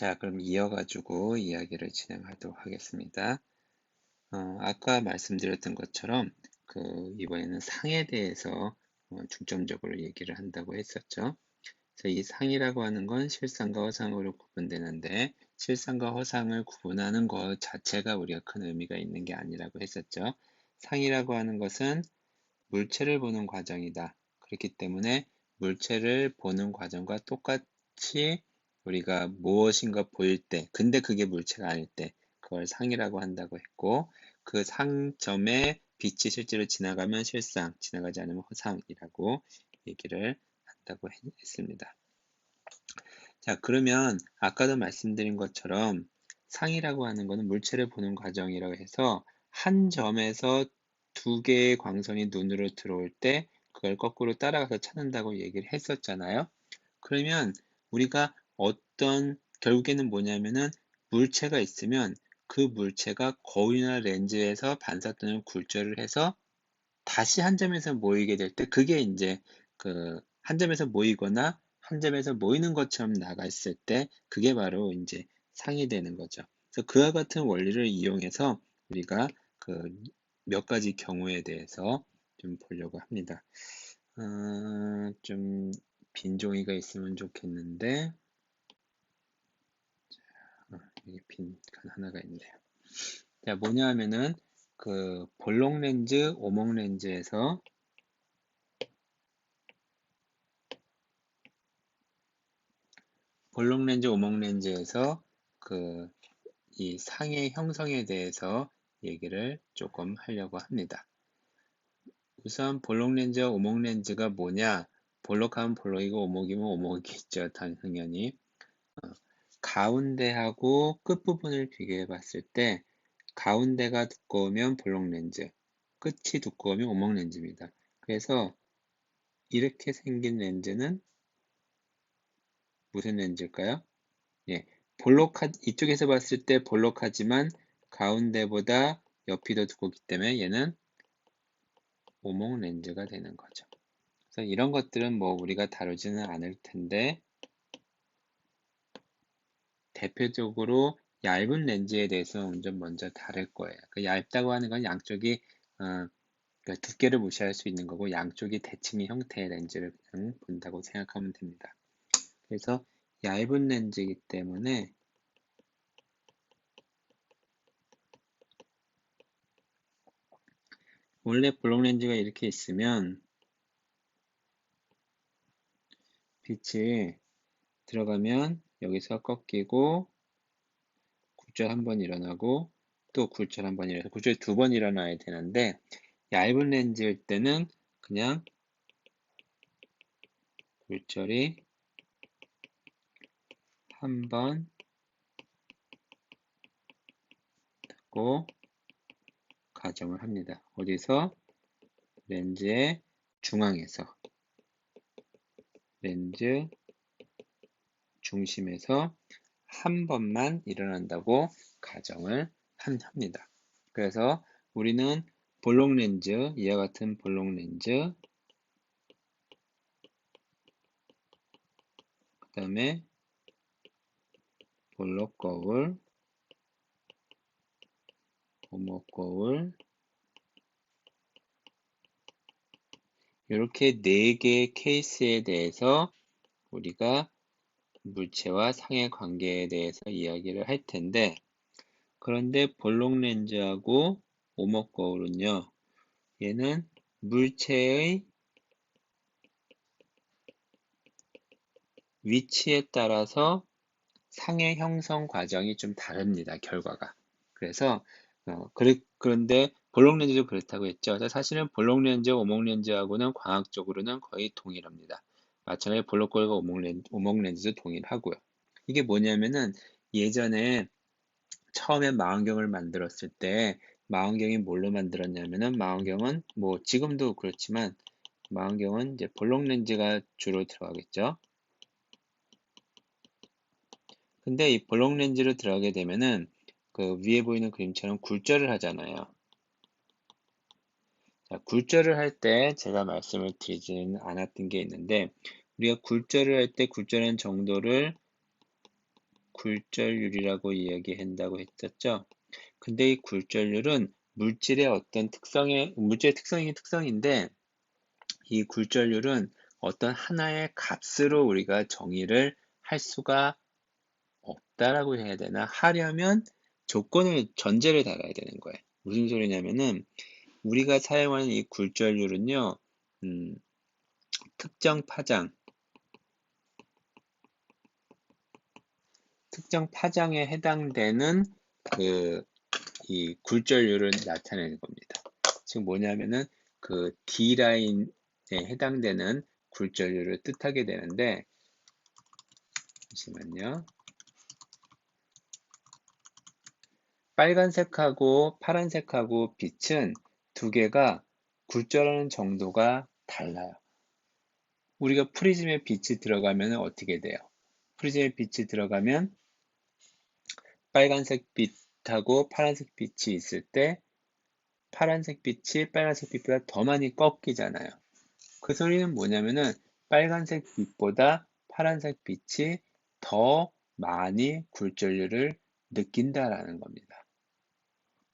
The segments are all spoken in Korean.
자, 그럼 이어가지고 이야기를 진행하도록 하겠습니다. 어, 아까 말씀드렸던 것처럼 그 이번에는 상에 대해서 어, 중점적으로 얘기를 한다고 했었죠. 그래서 이 상이라고 하는 건 실상과 허상으로 구분되는데 실상과 허상을 구분하는 것 자체가 우리가 큰 의미가 있는 게 아니라고 했었죠. 상이라고 하는 것은 물체를 보는 과정이다. 그렇기 때문에 물체를 보는 과정과 똑같이 우리가 무엇인가 보일 때, 근데 그게 물체가 아닐 때, 그걸 상이라고 한다고 했고, 그 상점에 빛이 실제로 지나가면 실상, 지나가지 않으면 허상이라고 얘기를 한다고 했습니다. 자, 그러면 아까도 말씀드린 것처럼 상이라고 하는 것은 물체를 보는 과정이라고 해서 한 점에서 두 개의 광선이 눈으로 들어올 때 그걸 거꾸로 따라가서 찾는다고 얘기를 했었잖아요. 그러면 우리가 어떤 결국에는 뭐냐면은 물체가 있으면 그 물체가 거울이나 렌즈에서 반사 또는 굴절을 해서 다시 한 점에서 모이게 될 때 그게 이제 그 한 점에서 모이거나 한 점에서 모이는 것처럼 나갔을 때 그게 바로 이제 상이 되는 거죠. 그래서 그와 같은 원리를 이용해서 우리가 그 몇 가지 경우에 대해서 좀 보려고 합니다. 어, 좀 빈종이가 있으면 좋겠는데 여기 빈칸 하나가 있네요. 자, 뭐냐 하면은 그 볼록 렌즈, 오목 렌즈에서 볼록 렌즈, 오목 렌즈에서 그 이 상의 형성에 대해서 얘기를 조금 하려고 합니다. 우선 볼록 렌즈와 오목 렌즈가 뭐냐? 볼록하면 볼록이고 오목이면 오목이겠죠, 당연히. 가운데하고 끝부분을 비교해 봤을 때 가운데가 두꺼우면 볼록 렌즈, 끝이 두꺼우면 오목 렌즈입니다. 그래서 이렇게 생긴 렌즈는 무슨 렌즈일까요? 예, 볼록하, 이쪽에서 봤을 때 볼록하지만 가운데보다 옆이 더 두껍기 때문에 얘는 오목 렌즈가 되는 거죠. 그래서 이런 것들은 뭐 우리가 다루지는 않을 텐데 대표적으로 얇은 렌즈에 대해서는 좀 먼저 다를 거예요. 그 얇다고 하는 건 양쪽이 어, 그 두께를 무시할 수 있는 거고 양쪽이 대칭의 형태의 렌즈를 그냥 본다고 생각하면 됩니다. 그래서 얇은 렌즈이기 때문에 원래 블록 렌즈가 이렇게 있으면 빛이 들어가면 여기서 꺾이고 굴절 한 번 일어나고 또 굴절 한 번 일어나서 굴절 두 번 일어나야 되는데 얇은 렌즈일 때는 그냥 굴절이 한번 듣고 가정을 합니다. 어디서? 렌즈의 중앙에서 렌즈 중심에서 한 번만 일어난다고 가정을 합니다. 그래서 우리는 볼록 렌즈, 이와 같은 볼록 렌즈, 그 다음에 볼록 거울, 오목 거울, 이렇게 네 개의 케이스에 대해서 우리가 물체와 상의 관계에 대해서 이야기를 할 텐데 그런데 볼록 렌즈하고 오목 거울은요. 얘는 물체의 위치에 따라서 상의 형성 과정이 좀 다릅니다. 결과가. 그래서 어, 그래, 그런데 볼록 렌즈도 그렇다고 했죠. 사실은 볼록 렌즈, 오목 렌즈하고는 광학적으로는 거의 동일합니다. 마찬가지로 볼록골과 오목렌즈, 오목렌즈 도 동일하고요. 이게 뭐냐면은 예전에 처음에 망원경을 만들었을 때 망원경이 뭘로 만들었냐면은 망원경은 뭐 지금도 그렇지만 망원경은 이제 볼록 렌즈가 주로 들어가겠죠. 근데 이 볼록 렌즈로 들어가게 되면은 그 위에 보이는 그림처럼 굴절을 하잖아요. 자, 굴절을 할 때 제가 말씀을 드리지는 않았던 게 있는데 우리가 굴절을 할 때 굴절한 정도를 굴절률이라고 이야기한다고 했었죠. 근데 이 굴절률은 물질의 어떤 특성의 물질의 특성이 특성인데 이 굴절률은 어떤 하나의 값으로 우리가 정의를 할 수가 없다라고 해야 되나 하려면 조건을 전제를 달아야 되는 거예요. 무슨 소리냐면은 우리가 사용하는 이 굴절률은요, 음, 특정 파장, 특정 파장에 해당되는 그 이 굴절률을 나타내는 겁니다. 즉 뭐냐면은 그 D 라인에 해당되는 굴절률을 뜻하게 되는데 잠시만요. 빨간색하고 파란색하고 빛은 두 개가 굴절하는 정도가 달라요. 우리가 프리즘에 빛이 들어가면 어떻게 돼요? 프리즘에 빛이 들어가면 빨간색 빛하고 파란색 빛이 있을 때 파란색 빛이 빨간색 빛보다 더 많이 꺾이잖아요. 그 소리는 뭐냐면은 빨간색 빛보다 파란색 빛이 더 많이 굴절률을 느낀다라는 겁니다.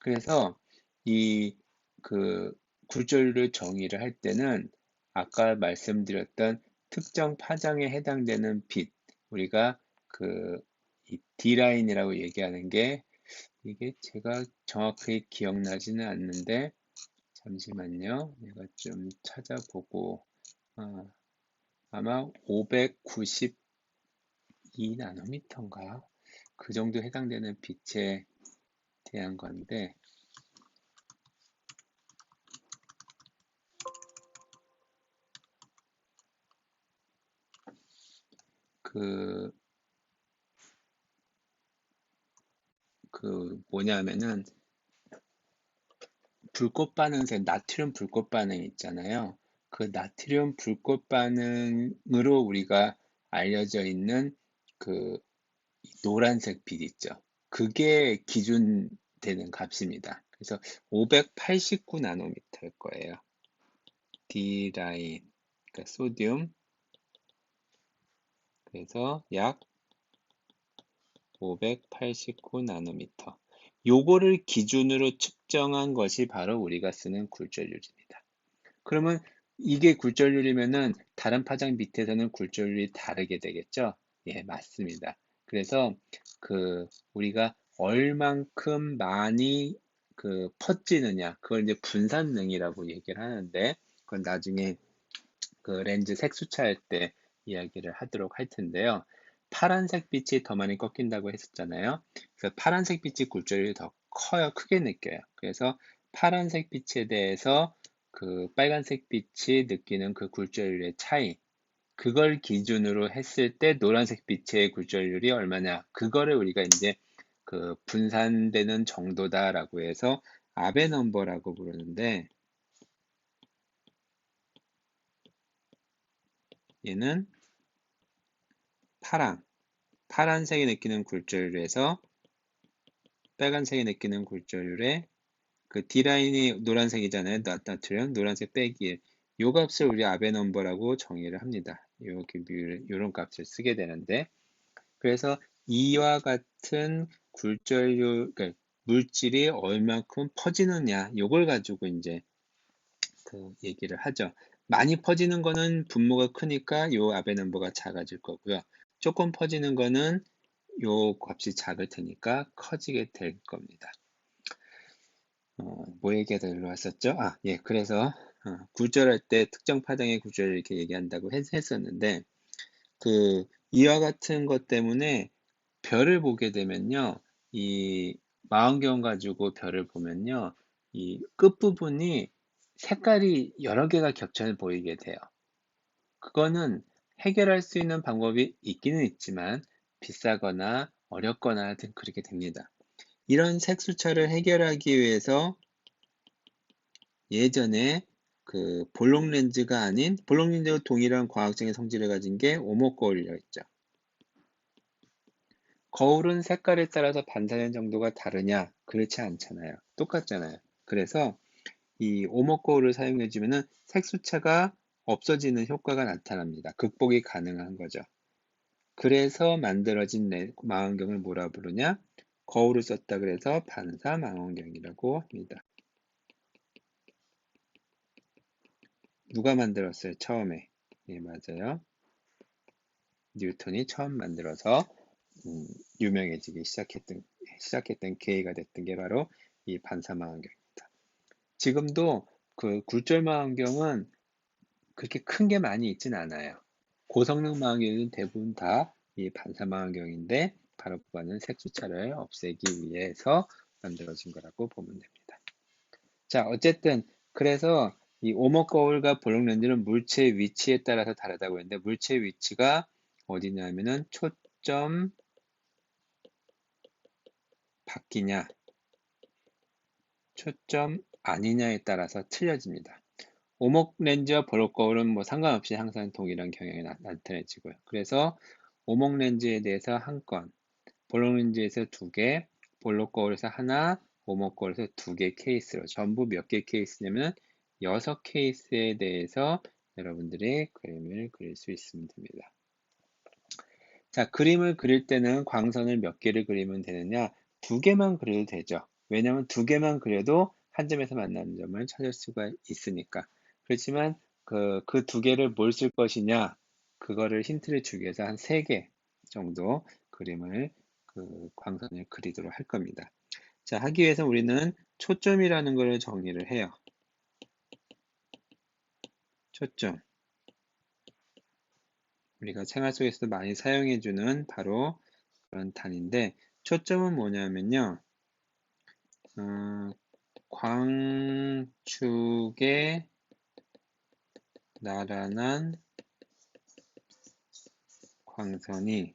그래서 이 그 굴절률을 정의를 할 때는 아까 말씀드렸던 특정 파장에 해당되는 빛, 우리가 그 D라인이라고 얘기하는 게 이게 제가 정확하게 기억나지는 않는데 잠시만요. 내가 좀 찾아보고 어, 아마 592 나노미터인가 그 정도 해당되는 빛에 대한 건데 그, 그 뭐냐면은 불꽃 반응세, 나트륨 불꽃 반응 있잖아요. 그 나트륨 불꽃 반응으로 우리가 알려져 있는 그 노란색 빛 있죠. 그게 기준 되는 값입니다. 그래서 589 나노미터일 거예요. D 라인, 그러니까 소듐. 그래서 약 589 나노미터. 요거를 기준으로 측정한 것이 바로 우리가 쓰는 굴절률입니다. 그러면 이게 굴절률이면은 다른 파장 밑에서는 굴절률이 다르게 되겠죠? 예, 맞습니다. 그래서 그 우리가 얼만큼 많이 그 퍼지느냐 그걸 이제 분산능이라고 얘기를 하는데 그건 나중에 그 렌즈 색수차 할 때 이야기를 하도록 할 텐데요. 파란색 빛이 더 많이 꺾인다고 했었잖아요. 그래서 파란색 빛이 굴절이 더 커요. 크게 느껴요. 그래서 파란색 빛에 대해서 그 빨간색 빛이 느끼는 그 굴절률의 차이 그걸 기준으로 했을 때 노란색 빛의 굴절률이 얼마냐 그거를 우리가 이제 그 분산되는 정도다라고 해서 아베 넘버라고 부르는데 얘는 파랑 파란색이 느끼는 굴절률에서 빨간색이 느끼는 굴절률에 그 D라인이 노란색이잖아요. 나트륨 노란색 빼기 요 값을 우리 아베 넘버라고 정의를 합니다. 이런 값을 쓰게 되는데 그래서 이와 같은 굴절률 그러니까 물질이 얼만큼 퍼지느냐 요걸 가지고 이제 그 얘기를 하죠. 많이 퍼지는 거는 분모가 크니까 요 아베 넘버가 작아질 거고요. 조금 퍼지는 거는 요 값이 작을 테니까 커지게 될 겁니다. 어, 뭐 얘기하다 일로 왔었죠? 아, 예, 그래서 어, 굴절할 때 특정 파장의 굴절을 이렇게 얘기한다고 했, 했었는데 그 이와 같은 것 때문에 별을 보게 되면요, 이 망원경 가지고 별을 보면요, 이 끝부분이 색깔이 여러 개가 겹쳐 보이게 돼요. 그거는 해결할 수 있는 방법이 있기는 있지만 비싸거나 어렵거나 등 그렇게 됩니다. 이런 색수차를 해결하기 위해서 예전에 그 볼록 렌즈가 아닌 볼록 렌즈와 동일한 과학적인 성질을 가진 게 오목 거울이었죠. 거울은 색깔에 따라서 반사된 정도가 다르냐? 그렇지 않잖아요. 똑같잖아요. 그래서 이 오목 거울을 사용해 주면은 색수차가 없어지는 효과가 나타납니다. 극복이 가능한 거죠. 그래서 만들어진 내- 망원경을 뭐라 부르냐? 거울을 썼다 그래서 반사 망원경이라고 합니다. 누가 만들었어요? 처음에. 예, 맞아요. 뉴턴이 처음 만들어서 음, 유명해지기 시작했던 시작했던 계기가 됐던 게 바로 이 반사 망원경입니다. 지금도 그 굴절 망원경은 그렇게 큰 게 많이 있진 않아요. 고성능 망원경은 대부분 다 이 반사 망원경인데 바로 그거는 색수차를 없애기 위해서 만들어진 거라고 보면 됩니다. 자, 어쨌든 그래서 이 오목 거울과 볼록 렌즈는 물체 위치에 따라서 다르다고 했는데 물체 위치가 어디냐면은 초점 바뀌냐 초점 아니냐에 따라서 틀려집니다. 오목 렌즈와 볼록 거울은 뭐 상관없이 항상 동일한 경향이 나, 타내지고요 그래서 오목 렌즈에 대해서 한 건, 볼록 렌즈에서 두 개, 볼록 거울에서 하나, 오목 거울에서 두 개 케이스로 전부 몇 개 케이스냐면 여섯 케이스에 대해서 여러분들이 그림을 그릴 수 있으면 됩니다. 자, 그림을 그릴 때는 광선을 몇 개를 그리면 되느냐? 두 개만 그려도 되죠. 왜냐하면 두 개만 그려도 한 점에서 만나는 점을 찾을 수가 있으니까. 그렇지만 그, 그 두 개를 뭘 쓸 것이냐? 그거를 힌트를 주기 위해서 한 세 개 정도 그림을 그 광선을 그리도록 할 겁니다. 자, 하기 위해서 우리는 초점이라는 것을 정리를 해요. 초점. 우리가 생활 속에서도 많이 사용해주는 바로 그런 단인데 초점은 뭐냐면요. 어, 광축에 나란한 광선이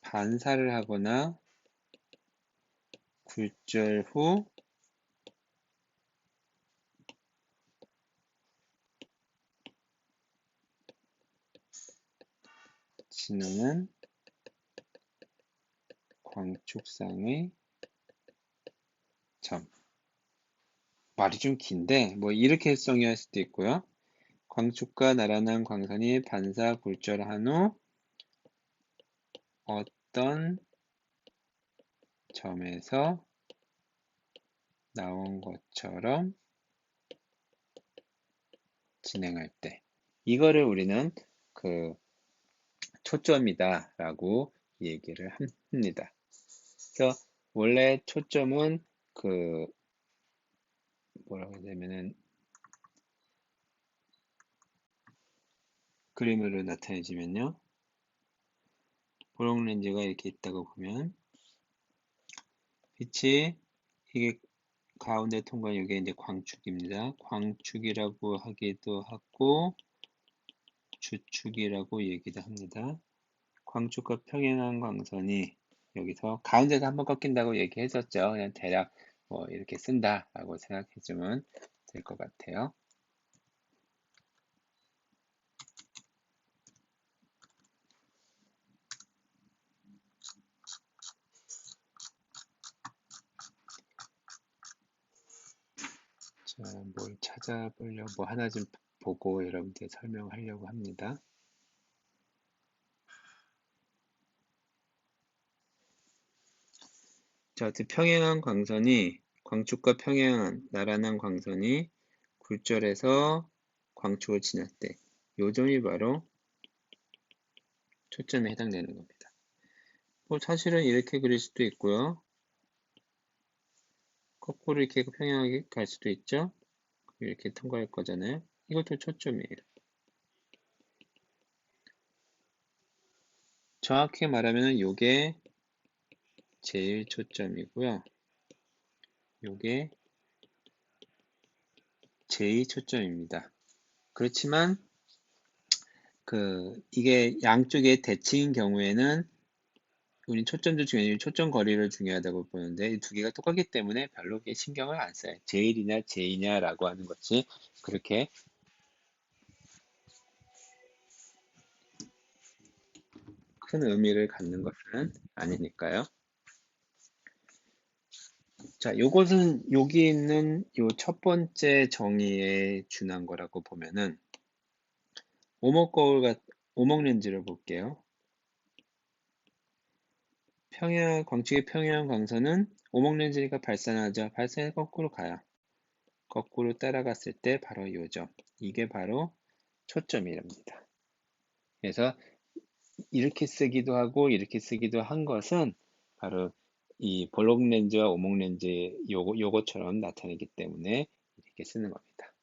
반사를 하거나 굴절 후 지나는 광축상의 점. 말이 좀 긴데 뭐 이렇게 정의할 수도 있고요. 광축과 나란한 광선이 반사 굴절한 후 어떤 점에서 나온 것처럼 진행할 때 이거를 우리는 그 초점이다 라고 얘기를 합니다. 그래서 원래 초점은 그 뭐라고 되면은 그림으로 나타내지면요. 보록 렌즈가 이렇게 있다고 보면 빛이 이게 가운데 통과 이게 이제 광축입니다. 광축이라고 하기도 하고 주축이라고 얘기도 합니다. 광축과 평행한 광선이 여기서 가운데서 한번 꺾인다고 얘기했었죠. 그냥 대략 뭐 이렇게 쓴다라고 생각해주면 될 것 같아요. 자, 뭘 찾아보려고 뭐 하나 좀 보고 여러분께 설명하려고 합니다. 자, 평행한 광선이 광축과 평행한 나란한 광선이 굴절해서 광축을 지날 때, 요 점이 바로 초점에 해당되는 겁니다. 뭐 사실은 이렇게 그릴 수도 있고요. 거꾸로 이렇게 평행하게 갈 수도 있죠. 이렇게 통과할 거잖아요. 이것도 초점이에요. 정확히 말하면 이게 제일 초점이고요. 이게 제2 초점입니다. 그렇지만 그 이게 양쪽의 대칭인 경우에는 우리 초점도 중요해요. 초점 거리를 중요하다고 보는데 이 두 개가 똑같기 때문에 별로 신경을 안 써요. 제1이냐 제2냐라고 하는 것이 그렇게 큰 의미를 갖는 것은 아니니까요. 자, 요것은 여기 있는 요 첫 번째 정의에 준한 거라고 보면은 오목 거울 같 오목 렌즈를 볼게요. 평양 광축의 평양 광선은 오목 렌즈니까 발산하죠. 발산이 거꾸로 가요. 거꾸로 따라갔을 때 바로 이 점. 이게 바로 초점이랍니다. 그래서 이렇게 쓰기도 하고 이렇게 쓰기도 한 것은 바로 이 볼록 렌즈와 오목 렌즈 요거, 요거처럼 나타내기 때문에 이렇게 쓰는 겁니다.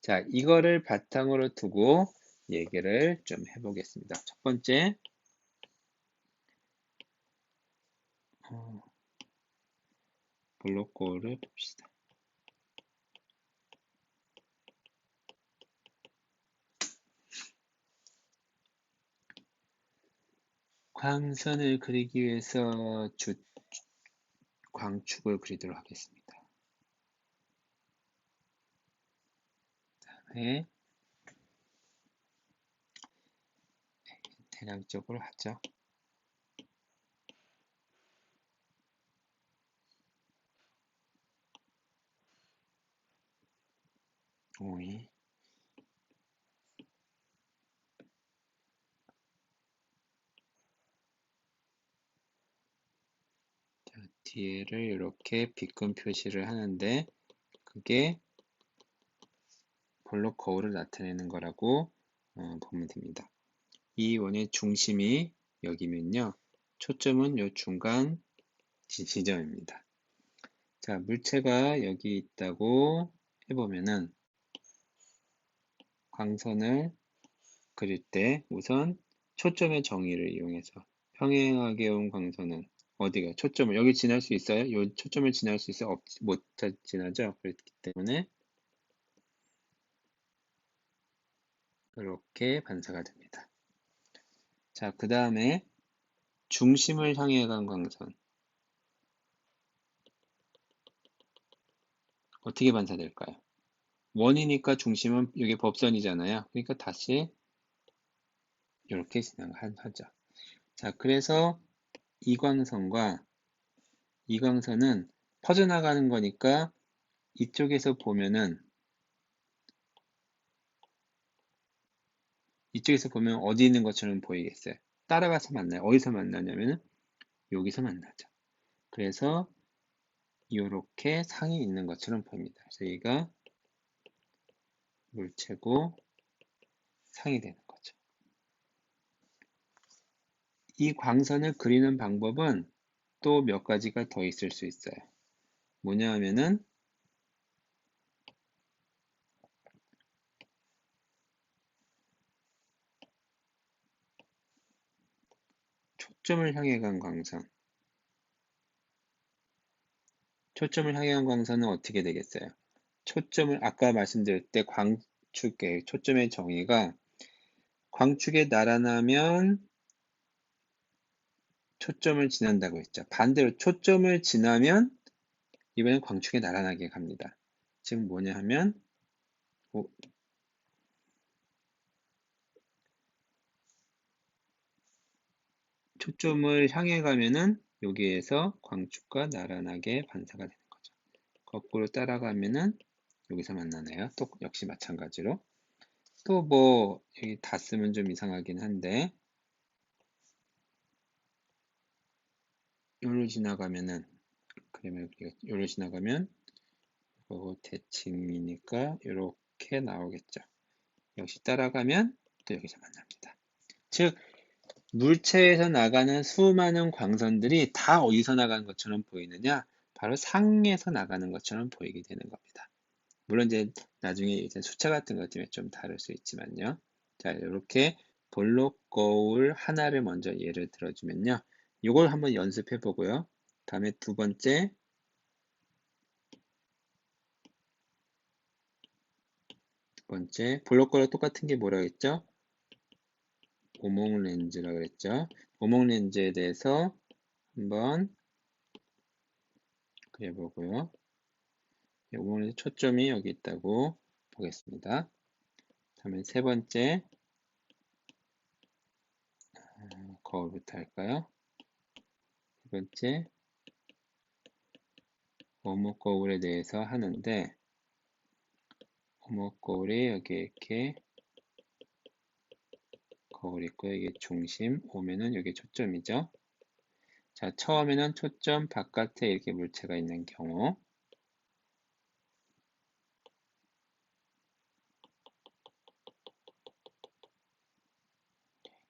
자, 이거를 바탕으로 두고 얘기를 좀 해보겠습니다. 첫 번째, 어, 볼록골을 봅시다. 광선을 그리기 위해서 주, 광축을 그리도록 하겠습니다. 다음에 대략적으로 하죠. 오이 뒤에를 이렇게 비끈 표시를 하는데 그게 볼록 거울을 나타내는 거라고 어, 보면 됩니다. 이 원의 중심이 여기면요. 초점은 요 중간 지점입니다. 자, 물체가 여기 있다고 해보면은 광선을 그릴 때 우선 초점의 정의를 이용해서 평행하게 온 광선은 어디가 초점을 여기 지날 수 있어요? 요 초점을 지날 수 있어요? 없, 못 지나죠? 그렇기 때문에 이렇게 반사가 됩니다. 자, 그 다음에 중심을 향해 간 광선 어떻게 반사될까요? 원이니까 중심은 여기 법선이잖아요. 그러니까 다시 이렇게 진행하죠. 자, 그래서 이광선과 이광선은 퍼져나가는 거니까 이쪽에서 보면은 이쪽에서 보면 어디 있는 것처럼 보이겠어요. 따라가서 만나요. 어디서 만나냐면은 여기서 만나죠. 그래서 이렇게 상이 있는 것처럼 보입니다. 그래서 여기가 물체고 상이 되는 이 광선을 그리는 방법은 또 몇 가지가 더 있을 수 있어요. 뭐냐 하면은 초점을 향해 간 광선. 초점을 향해 간 광선은 어떻게 되겠어요? 초점을 아까 말씀드릴 때 광축의 초점의 정의가 광축에 날아나면 초점을 지난다고 했죠. 반대로 초점을 지나면 이번엔 광축에 날아나게 갑니다. 즉 뭐냐 하면 오, 초점을 향해 가면은 여기에서 광축과 날아나게 반사가 되는 거죠. 거꾸로 따라가면은 여기서 만나네요. 또 역시 마찬가지로 또 뭐 여기 다 쓰면 좀 이상하긴 한데 요로 지나가면은 그러면 우리가 요로 지나가면 이거 대칭이니까 이렇게 나오겠죠. 역시 따라가면 또 여기서 만납니다. 즉 물체에서 나가는 수많은 광선들이 다 어디서 나가는 것처럼 보이느냐? 바로 상에서 나가는 것처럼 보이게 되는 겁니다. 물론 이제 나중에 이제 숫자 같은 것 때문에 좀 다를 수 있지만요. 자, 이렇게 볼록 거울 하나를 먼저 예를 들어주면요. 이걸 한번 연습해 보고요. 다음에 두 번째 두 번째 블록거랑 똑같은 게 뭐라고 했죠? 오목 렌즈라고 그랬죠. 오목 렌즈에 대해서 한번 그려보고요. 오목 렌즈 초점이 여기 있다고 보겠습니다. 다음에 세 번째 어, 거울부터 할까요? 번째 어묵 거울에 대해서 하는데 어묵 거울이 여기 이렇게 거울 있고요. 이게 중심, 오면은 여기 초점이죠. 자, 처음에는 초점 바깥에 이렇게 물체가 있는 경우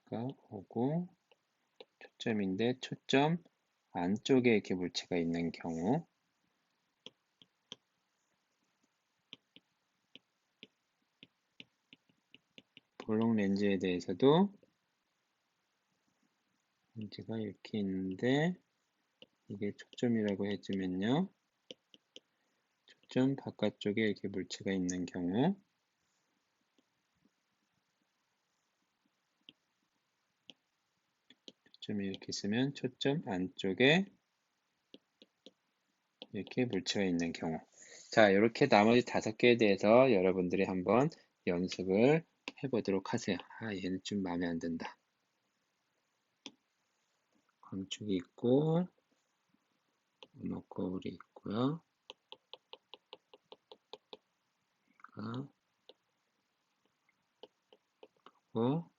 가 오고 초점인데 초점 안쪽에 이렇게 물체가 있는 경우 볼록 렌즈에 대해서도 렌즈가 이렇게 있는데 이게 초점이라고 해주면요. 초점 바깥쪽에 이렇게 물체가 있는 경우 초점이 이렇게 있으면 초점 안쪽에 이렇게 물체가 있는 경우. 자 이렇게 나머지 다섯 개에 대해서 여러분들이 한번 연습을 해보도록 하세요. 아 얘는 좀 마음에 안 든다. 건축이 있고 음악 거울이 있고요. 그리고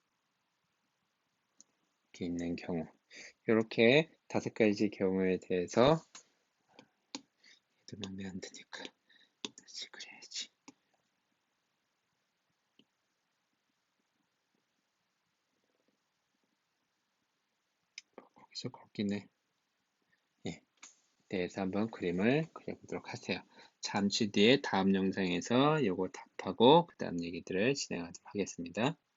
이렇게 있는 경우. 이렇게 다섯 가지 경우에 대해서 얘도 마음에 안 드니까 다시 그래야지. 거기서 거기네. 예, 대해서 한번 그림을 그려보도록 하세요. 잠시 뒤에 다음 영상에서 요거 답하고 그 다음 얘기들을 진행하도록 하겠습니다